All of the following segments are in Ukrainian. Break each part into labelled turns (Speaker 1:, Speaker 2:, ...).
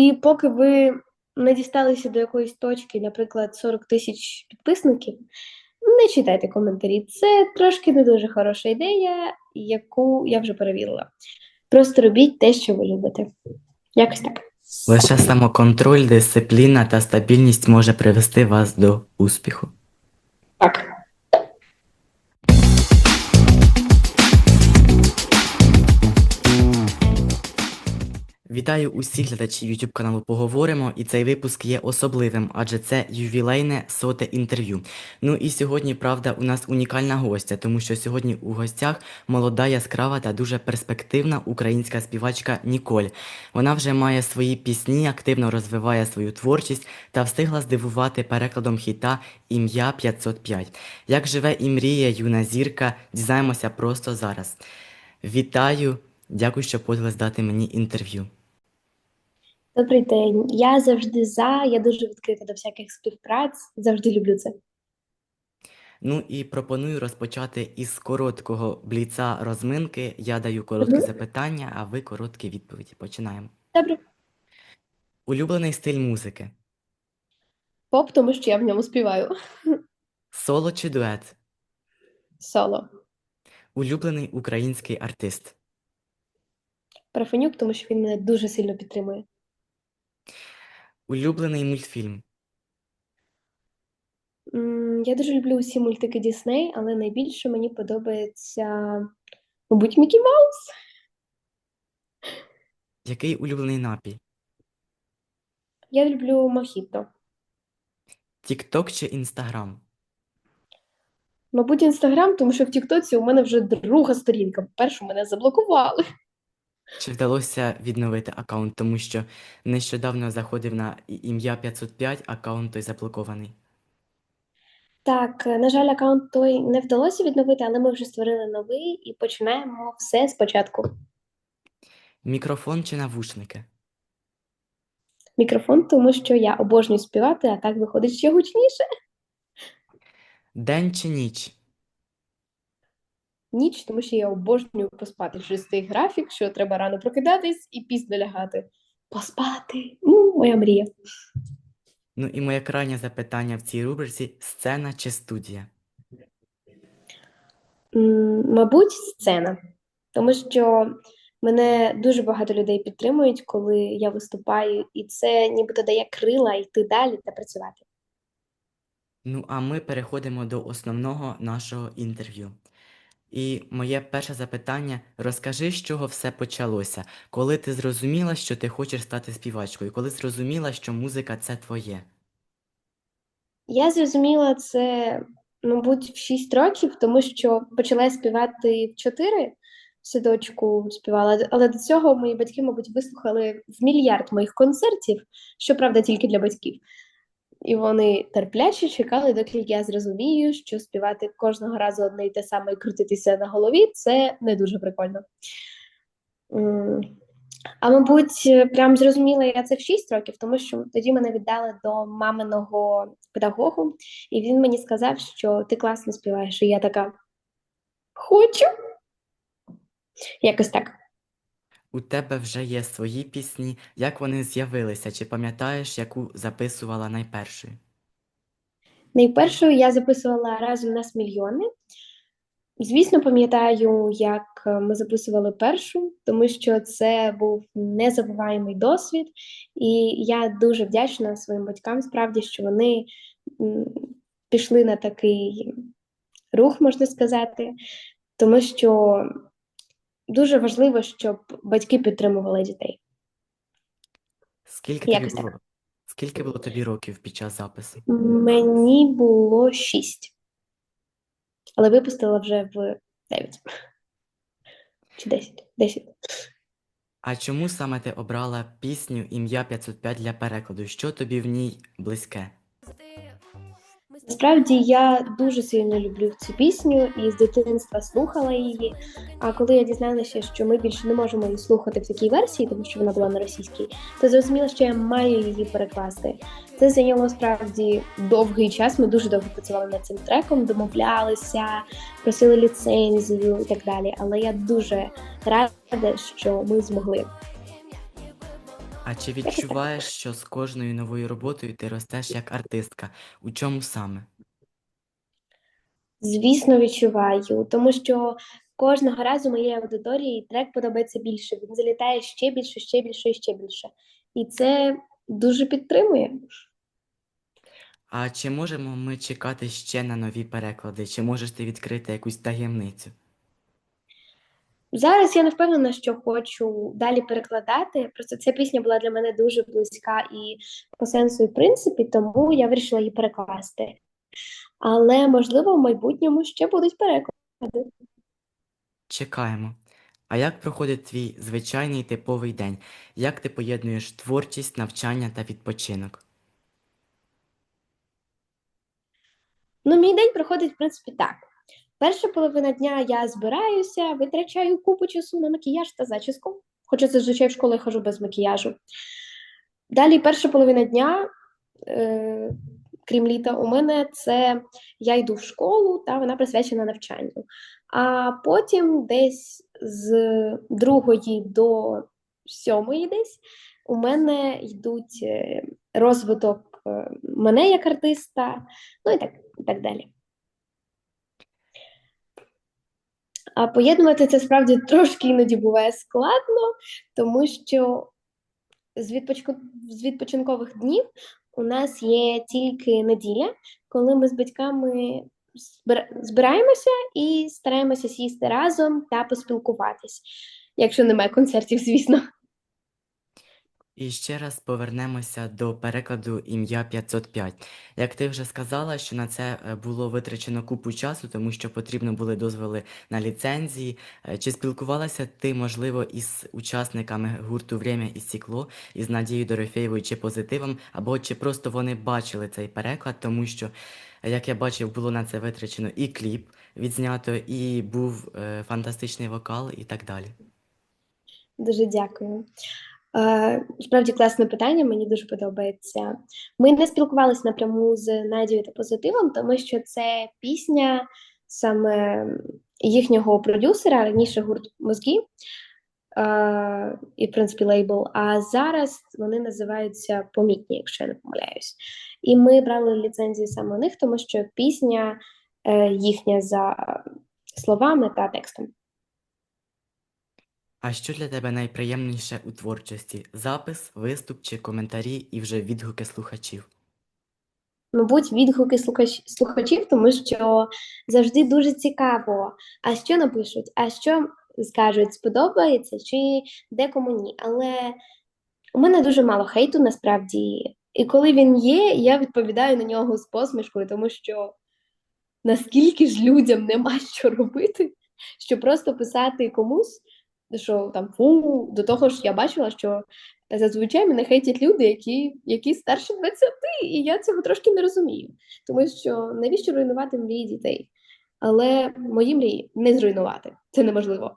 Speaker 1: І поки ви не дісталися до якоїсь точки, наприклад, 40 тисяч підписників, не читайте коментарі. Це трошки не дуже хороша ідея, яку я вже перевірила. Просто робіть те, що ви любите. Якось так.
Speaker 2: Лише самоконтроль, дисципліна та стабільність може привести вас до успіху.
Speaker 1: Так.
Speaker 2: Вітаю усіх глядачів YouTube каналу Поговоримо, і цей випуск є особливим, адже це ювілейне соте інтерв'ю. Ну і сьогодні, правда, у нас унікальна гостя, тому що сьогодні у гостях молода, яскрава та дуже перспективна українська співачка Ніколь. Вона вже має свої пісні, активно розвиває свою творчість та встигла здивувати перекладом хіта Ім'я 505. Як живе і мріє юна зірка, дізнаємося просто зараз. Вітаю! Дякую, що погодилась дати мені інтерв'ю.
Speaker 1: Добрий день. Я завжди за, я дуже відкрита до всяких співпраць, завжди люблю це.
Speaker 2: Ну і пропоную розпочати із короткого бліца розминки. Я даю короткі
Speaker 1: Мгм.
Speaker 2: запитання, а ви короткі відповіді. Починаємо.
Speaker 1: Добре.
Speaker 2: Улюблений стиль музики.
Speaker 1: Поп, тому що я в ньому співаю.
Speaker 2: Соло чи дует?
Speaker 1: Соло.
Speaker 2: Улюблений український артист.
Speaker 1: Парфенюк, тому що він мене дуже сильно підтримує.
Speaker 2: Улюблений мультфільм.
Speaker 1: М, Я дуже люблю усі мультики Дісней, але найбільше мені подобається, мабуть, Мікі Маус.
Speaker 2: Який улюблений напій?
Speaker 1: Я люблю Мохіто.
Speaker 2: Тікток чи Інстаграм?
Speaker 1: Мабуть, Інстаграм, тому що в Тіктоці у мене вже друга сторінка. Першу мене заблокували.
Speaker 2: Чи вдалося відновити аккаунт, тому що нещодавно заходив на і- ім'я 505, аккаунт той заблокований.
Speaker 1: Так, е, на жаль, аккаунт той не вдалося відновити, але ми вже створили новий і починаємо все спочатку.
Speaker 2: Мікрофон чи навушники?
Speaker 1: Мікрофон, тому що я обожнюю співати, а так виходить ще гучніше.
Speaker 2: День чи ніч?
Speaker 1: Ніч, тому що я обожнюю поспати через цей графік, що треба рано прокидатись і пізно лягати. Поспати. Ну, моя мрія.
Speaker 2: Ну і моє крайнє запитання в цій рубриці сцена чи студія?
Speaker 1: М, Мабуть, сцена. Тому що мене дуже багато людей підтримують, коли я виступаю, і це нібито дає крила йти далі та працювати.
Speaker 2: Ну, а ми переходимо до основного нашого інтерв'ю. І моє перше запитання: розкажи, з чого все почалося, коли ти зрозуміла, що ти хочеш стати співачкою, коли зрозуміла, що музика це твоє.
Speaker 1: Я зрозуміла це, мабуть, в 6 років, тому що почала співати в 4 в садочку співала, але до цього мої батьки, мабуть, вислухали в мільярд моїх концертів, щоправда, тільки для батьків. І вони терпляче чекали, доки я зрозумію, що співати кожного разу одне й те саме і крутитися на голові це не дуже прикольно. А мабуть, прям зрозуміла я це в 6 років, тому що тоді мене віддали до маминого педагогу, і він мені сказав, що ти класно співаєш. І я така хочу. Якось так.
Speaker 2: У тебе вже є свої пісні, як вони з'явилися, чи пам'ятаєш, яку записувала найпершою?
Speaker 1: Найпершою я записувала разом нас мільйони. Звісно, пам'ятаю, як е, ми записували першу, тому що це був незабуваємий досвід, і я дуже вдячна своїм батькам, справді, що вони пішли на такий рух, можна сказати, тому що дуже важливо, щоб батьки підтримували дітей.
Speaker 2: Скільки тобі
Speaker 1: Якось
Speaker 2: було, скільки було тобі років під час запису?
Speaker 1: Мені було шість, але випустила вже в дев'ять чи десять. Десять.
Speaker 2: А чому саме ти обрала пісню Ім'я 505 для перекладу? Що тобі в ній близьке?
Speaker 1: Насправді я дуже сильно люблю цю пісню і з дитинства слухала її. А коли я дізналася, що ми більше не можемо її слухати в такій версії, тому що вона була на російській, то зрозуміла, що я маю її перекласти. Це зайняло справді довгий час. Ми дуже довго працювали над цим треком, домовлялися, просили ліцензію і так далі. Але я дуже рада, що ми змогли.
Speaker 2: А чи відчуваєш, що з кожною новою роботою ти ростеш як артистка? У чому саме?
Speaker 1: Звісно, відчуваю, тому що кожного разу моєї аудиторії трек подобається більше. Він залітає ще більше, ще більше і ще більше. І це дуже підтримує.
Speaker 2: А чи можемо ми чекати ще на нові переклади? Чи можеш ти відкрити якусь таємницю?
Speaker 1: Зараз я не впевнена, що хочу далі перекладати. Просто ця пісня була для мене дуже близька і по сенсу, і в принципі, тому я вирішила її перекласти. Але можливо, в майбутньому ще будуть переклади.
Speaker 2: Чекаємо. А як проходить твій звичайний типовий день? Як ти поєднуєш творчість, навчання та відпочинок?
Speaker 1: Ну, мій день проходить, в принципі, так. Перша половина дня я збираюся, витрачаю купу часу на макіяж та зачіску, хоча зазвичай в школу я хожу без макіяжу. Далі перша половина дня, е, крім літа, у мене це я йду в школу, та вона присвячена навчанню. А потім десь з другої до сьомої десь у мене йдуть е, розвиток е, мене як артиста, ну і так, і так далі. А поєднувати це справді трошки іноді буває складно, тому що з, відпочку... з відпочинкових днів у нас є тільки неділя, коли ми з батьками збираємося і стараємося сісти разом та поспілкуватись, якщо немає концертів, звісно.
Speaker 2: І ще раз повернемося до перекладу ім'я 505. Як ти вже сказала, що на це е, було витрачено купу часу, тому що потрібно були дозволи на ліцензії. Е, Чи спілкувалася ти, можливо, із учасниками гурту «Время і стекло, із Надією Дорофєєвою чи позитивом, або чи просто вони бачили цей переклад, тому що, як я бачив, було на це витрачено і кліп відзнято, і був е, фантастичний вокал, і так далі.
Speaker 1: Дуже дякую. Е, Справді класне питання, мені дуже подобається. Ми не спілкувалися напряму з Надією та позитивом, тому що це пісня саме їхнього продюсера, раніше гурт Мозги, е, і, в принципі, лейбл. А зараз вони називаються Помітні, якщо я не помиляюсь. І ми брали ліцензію саме у них, тому що пісня е, їхня за словами та текстом.
Speaker 2: А що для тебе найприємніше у творчості? Запис, виступ чи коментарі і вже відгуки слухачів?
Speaker 1: Мабуть, відгуки слухач, слухачів, тому що завжди дуже цікаво, а що напишуть, а що скажуть, сподобається чи декому ні. Але у мене дуже мало хейту насправді. І коли він є, я відповідаю на нього з посмішкою, тому що наскільки ж людям нема що робити, що просто писати комусь, що там фу, до того ж я бачила, що зазвичай мене хейтять люди, які, які старші 20, і я цього трошки не розумію. Тому що навіщо руйнувати мрії дітей? Але мої мрії не зруйнувати. Це неможливо.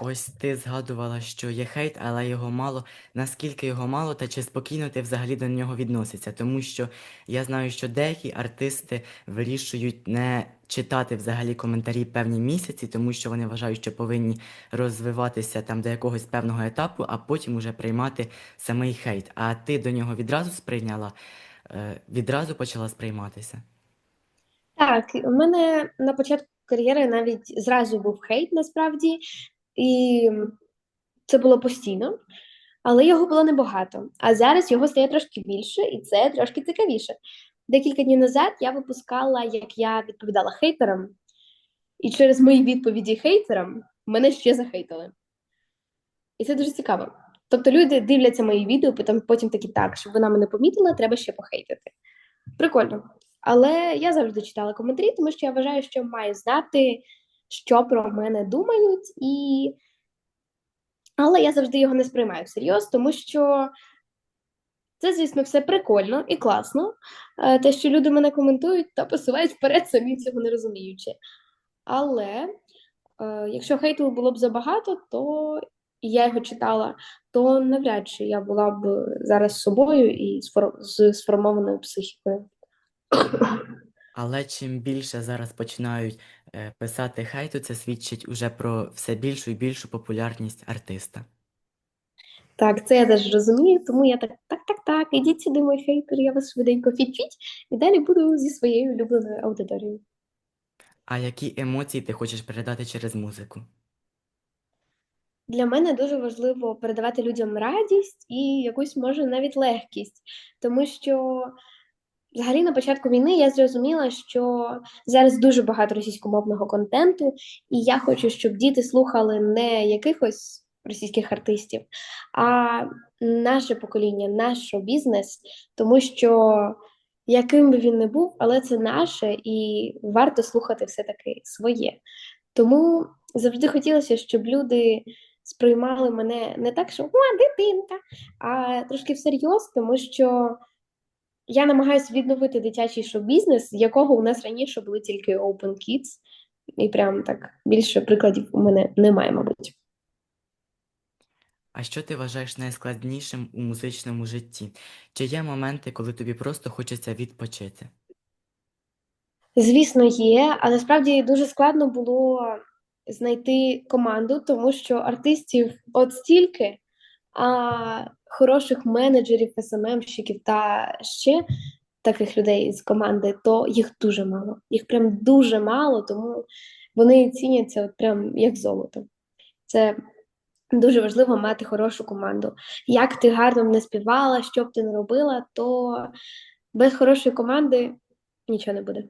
Speaker 2: Ось ти згадувала, що є хейт, але його мало. Наскільки його мало, та чи спокійно ти взагалі до нього відносишся? Тому що я знаю, що деякі артисти вирішують не читати взагалі коментарі певні місяці, тому що вони вважають, що повинні розвиватися там до якогось певного етапу, а потім уже приймати самий хейт. А ти до нього відразу сприйняла, е, відразу почала сприйматися?
Speaker 1: Так, у мене на початку кар'єри навіть зразу був хейт насправді, і це було постійно, але його було небагато. А зараз його стає трошки більше, і це трошки цікавіше. Декілька днів назад я випускала, як я відповідала хейтерам, і через мої відповіді хейтерам мене ще захейтили. І це дуже цікаво. Тобто люди дивляться мої відео, потім, потім такі так, щоб вона мене помітила, треба ще похейтити. Прикольно. Але я завжди читала коментарі, тому що я вважаю, що маю знати, що про мене думають, і... але я завжди його не сприймаю всерйоз, тому що це, звісно, все прикольно і класно. е, Те, що люди мене коментують та посилають вперед, самі цього не розуміючи. Але е, якщо хейту було б забагато, то і я його читала, то навряд чи я була б зараз собою і з сформованою психікою.
Speaker 2: Але чим більше зараз починають е, писати хейту, це свідчить уже про все більшу і більшу популярність артиста.
Speaker 1: Так, це я теж розумію, тому я так, так, так, так, ідіть сюди, мой хейтер, я вас швиденько фіть-фіть, і далі буду зі своєю улюбленою аудиторією.
Speaker 2: А які емоції ти хочеш передати через музику?
Speaker 1: Для мене дуже важливо передавати людям радість і якусь, може, навіть легкість, тому що взагалі на початку війни я зрозуміла, що зараз дуже багато російськомовного контенту, і я хочу, щоб діти слухали не якихось російських артистів, а наше покоління, наш шоу-бізнес, тому що яким би він не був, але це наше, і варто слухати все-таки своє. Тому завжди хотілося, щоб люди сприймали мене не так, що «О, дитинка, а трошки всерйоз, тому що я намагаюся відновити дитячий шоу-бізнес, з якого у нас раніше були тільки Open Kids, і прям так більше прикладів у мене немає, мабуть.
Speaker 2: А що ти вважаєш найскладнішим у музичному житті? Чи є моменти, коли тобі просто хочеться відпочити?
Speaker 1: Звісно, є, а насправді дуже складно було знайти команду, тому що артистів от стільки, а хороших менеджерів, СММщиків та ще таких людей з команди, то їх дуже мало. Їх прям дуже мало, тому вони ціняться от прям як золото. Це дуже важливо мати хорошу команду. Як ти гарно не співала, що б ти не робила, то без хорошої команди нічого не буде.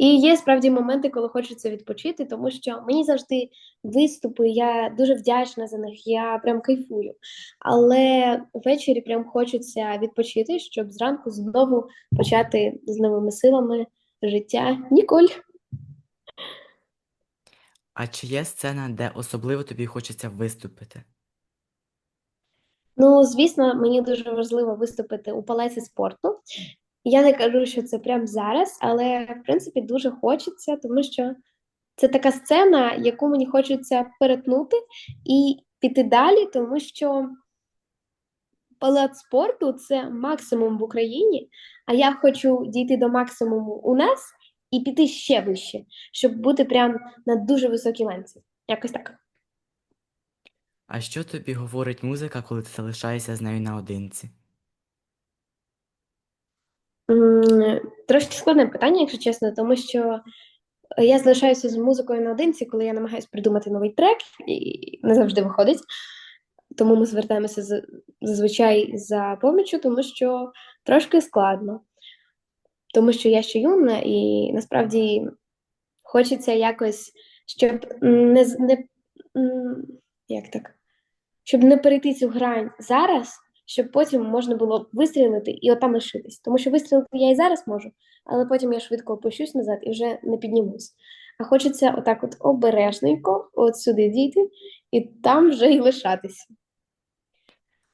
Speaker 1: І є справді моменти, коли хочеться відпочити, тому що мені завжди виступи, я дуже вдячна за них, я прям кайфую. Але ввечері прям хочеться відпочити, щоб зранку знову почати з новими силами життя. Ніколь.
Speaker 2: А чи є сцена, де особливо тобі хочеться виступити?
Speaker 1: Ну, звісно, мені дуже важливо виступити у палаці спорту. Я не кажу, що це прямо зараз, але в принципі дуже хочеться, тому що це така сцена, яку мені хочеться перетнути і піти далі, тому що палац спорту це максимум в Україні, а я хочу дійти до максимуму у нас і піти ще вище, щоб бути прям на дуже високій ланці. Якось так.
Speaker 2: А що тобі говорить музика, коли ти залишаєшся з нею наодинці?
Speaker 1: Трошки складне питання, якщо чесно, тому що я залишаюся з музикою наодинці, коли я намагаюся придумати новий трек, і не завжди виходить. Тому ми звертаємося зазвичай за поміччю, тому що трошки складно. Тому що я ще юна, і насправді хочеться якось, щоб не, не як так, щоб не перейти цю грань зараз, щоб потім можна було вистрілити і отам лишитись. Тому що вистрілити я і зараз можу, але потім я швидко опущусь назад і вже не піднімусь. А хочеться отак от обережненько, от сюди дійти, і там вже й лишатися.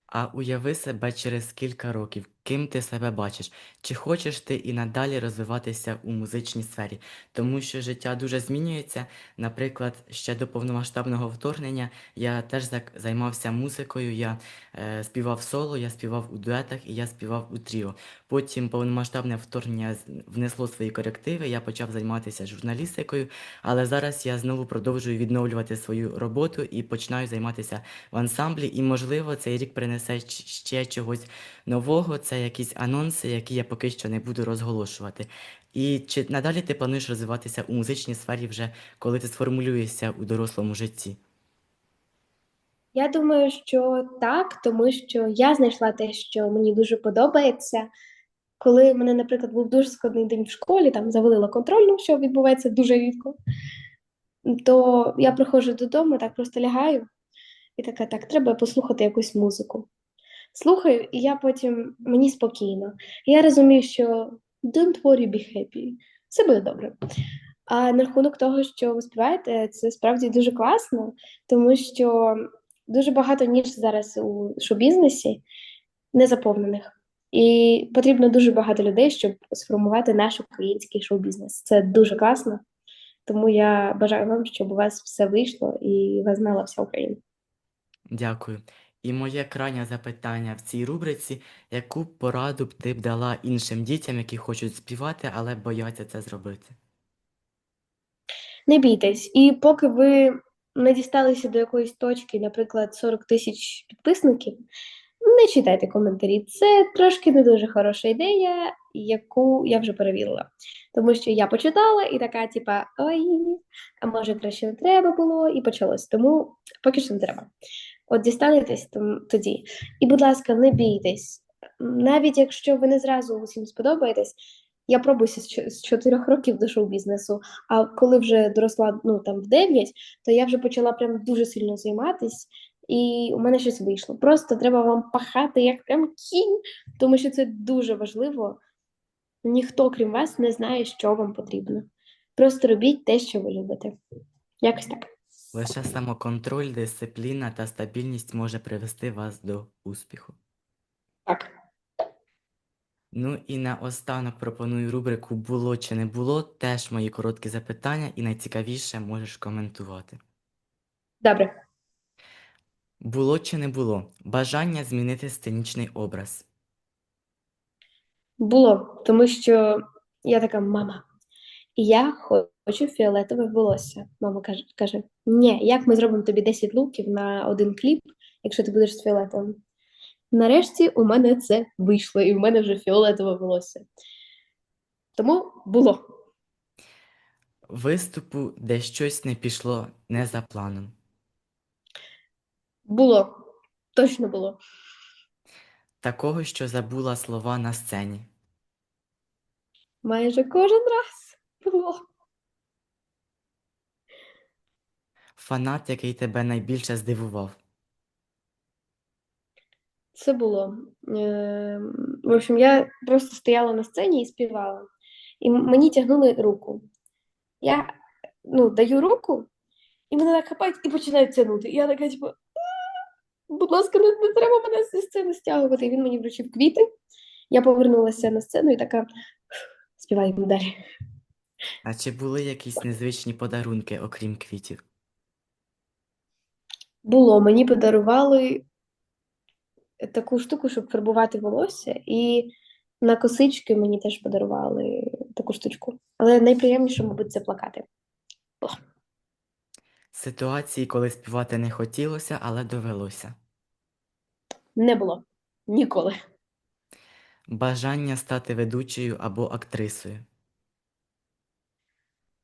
Speaker 2: А уяви себе через кілька років, ким ти себе бачиш? Чи хочеш ти і надалі розвиватися у музичній сфері? Тому що життя дуже змінюється. Наприклад, ще до повномасштабного вторгнення я теж займався музикою, я е, співав соло, я співав у дуетах і я співав у тріо. Потім повномасштабне вторгнення внесло свої корективи, я почав займатися журналістикою, але зараз я знову продовжую відновлювати свою роботу і починаю займатися в ансамблі, і, можливо, цей рік принесе ще чогось нового. Це якісь анонси, які я поки що не буду розголошувати. І чи надалі ти плануєш розвиватися у музичній сфері вже коли ти сформулюєшся у дорослому житті?
Speaker 1: Я думаю, що так, тому що я знайшла те, що мені дуже подобається. Коли в мене, наприклад, був дуже складний день в школі, там завалила контрольну, що відбувається дуже рідко, то я приходжу додому, так просто лягаю і така, так, треба послухати якусь музику. Слухаю, і я потім мені спокійно. Я розумію, що don't worry, be happy, все буде добре. А на рахунок того, що ви співаєте, це справді дуже класно, тому що дуже багато ніж зараз у шоу-бізнесі незаповнених. І потрібно дуже багато людей, щоб сформувати наш український шоу-бізнес. Це дуже класно. Тому я бажаю вам, щоб у вас все вийшло і вас знала вся Україна.
Speaker 2: Дякую. І моє крайнє запитання в цій рубриці: яку пораду б ти б дала іншим дітям, які хочуть співати, але бояться це зробити?
Speaker 1: Не бійтесь, і поки ви не дісталися до якоїсь точки, наприклад, 40 тисяч підписників, не читайте коментарі. Це трошки не дуже хороша ідея, яку я вже перевірила. Тому що я почитала і така, типа, ой, а може краще не треба було, і почалось. Тому поки що не треба. От дістанетесь там тоді. І, будь ласка, не бійтесь. Навіть якщо ви не зразу усім сподобаєтесь, я пробуюся з чо- з 4 років до шоу-бізнесу, а коли вже доросла ну, там, в 9, то я вже почала прям дуже сильно займатись, і у мене щось вийшло. Просто треба вам пахати як прям кінь, тому що це дуже важливо. Ніхто, крім вас, не знає, що вам потрібно. Просто робіть те, що ви любите. Якось так.
Speaker 2: Лише самоконтроль, дисципліна та стабільність може привести вас до успіху.
Speaker 1: Так.
Speaker 2: Ну і наостанок пропоную рубрику Було чи не було. Теж мої короткі запитання, і найцікавіше можеш коментувати.
Speaker 1: Добре.
Speaker 2: Було чи не було бажання змінити сценічний образ?
Speaker 1: Було, тому що я така мама. І я хочу фіолетове волосся. Мама каже, каже: Ні, як ми зробимо тобі 10 луків на один кліп, якщо ти будеш з фіолетовим? Нарешті у мене це вийшло, і в мене вже фіолетове волосся. Тому було.
Speaker 2: Виступу, де щось не пішло не за планом.
Speaker 1: Було. Точно було.
Speaker 2: Такого, що забула слова на сцені.
Speaker 1: Майже кожен раз було.
Speaker 2: Фанат, який тебе найбільше здивував.
Speaker 1: Це було. Ем, В общем, я просто стояла на сцені і співала. І м- мені тягнули руку. Я ну, даю руку, і мене так хапають і починають тягнути. І я така, типу, «М, будь ласка, не, не треба мене зі сцени стягувати. І він мені вручив квіти. Я повернулася на сцену і така співаємо далі.
Speaker 2: А чи були якісь незвичні подарунки, окрім квітів?
Speaker 1: Було, мені подарували таку штуку, щоб фарбувати волосся, і на косички мені теж подарували таку штучку. Але найприємніше, мабуть, це плакати.
Speaker 2: Ситуації, коли співати не хотілося, але довелося.
Speaker 1: Не було ніколи.
Speaker 2: Бажання стати ведучою або актрисою.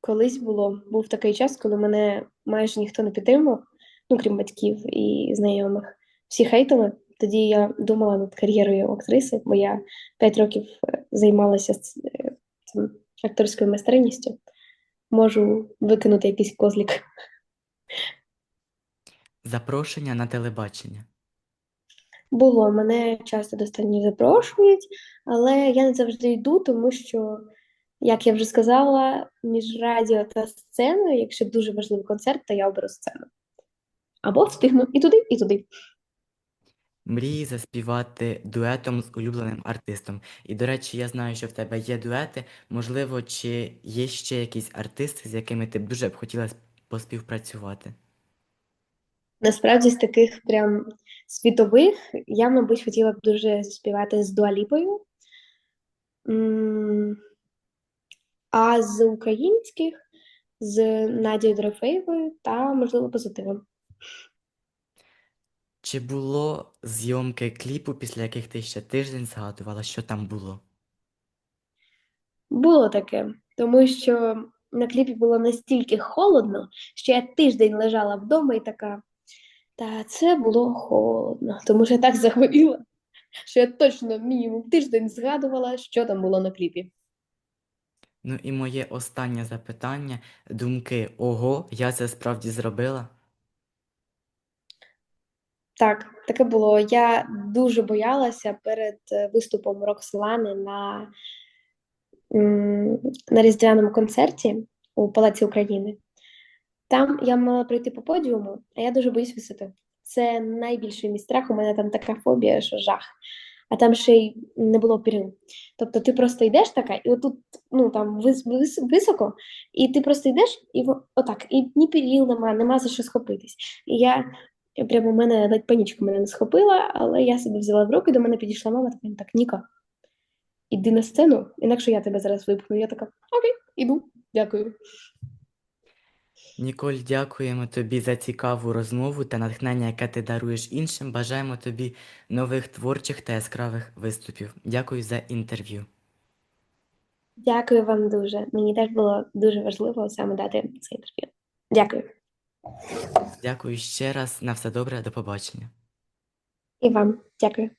Speaker 1: Колись було, був такий час, коли мене майже ніхто не підтримував, ну крім батьків і знайомих. Всі хейтили. Тоді я думала над кар'єрою актриси, бо я 5 років е, займалася е, цим акторською майстерністю. Можу викинути якийсь козлік.
Speaker 2: Запрошення на телебачення.
Speaker 1: Було, мене часто до сцені запрошують, але я не завжди йду, тому що, як я вже сказала, між радіо та сценою, якщо дуже важливий концерт, то я оберу сцену. Або встигну і туди, і туди.
Speaker 2: Мрії заспівати дуетом з улюбленим артистом. І, до речі, я знаю, що в тебе є дуети. Можливо, чи є ще якісь артисти, з якими ти б дуже б хотіла поспівпрацювати?
Speaker 1: Насправді, з таких прям світових, я, мабуть, хотіла б дуже співати з Дуаліпою. А з українських з Надією Дорофеєвою та, можливо, позитивом.
Speaker 2: Чи було зйомки кліпу, після яких ти ще тиждень згадувала, що там було?
Speaker 1: Було таке, тому що на кліпі було настільки холодно, що я тиждень лежала вдома і така, та це було холодно, тому що я так захворіла, що я точно мінімум тиждень згадувала, що там було на кліпі.
Speaker 2: Ну і моє останнє запитання. Думки, ого, я це справді зробила?
Speaker 1: Так, таке було. Я дуже боялася перед е, виступом Роксолани на, на різдвяному концерті у Палаці України. Там я мала пройти по подіуму, а я дуже боюсь висоти. Це найбільший мій страх. У мене там така фобія, що жах. А там ще й не було перил. Тобто ти просто йдеш така, і отут, ну там вис, вис, високо, і ти просто йдеш, і во- отак, і ні перил нема, нема за що схопитись. І я прямо в мене ледь панічка мене не схопила, але я себе взяла в руки, до мене підійшла мама, така так, Ніка, іди на сцену, інакше я тебе зараз випхну. Я така, окей, іду, дякую.
Speaker 2: Ніколь, дякуємо тобі за цікаву розмову та натхнення, яке ти даруєш іншим. Бажаємо тобі нових творчих та яскравих виступів. Дякую за інтерв'ю.
Speaker 1: Дякую вам дуже. Мені теж було дуже важливо саме дати це інтерв'ю. Дякую.
Speaker 2: Дякую ще раз. На все добре, до побачення.
Speaker 1: І вам дякую.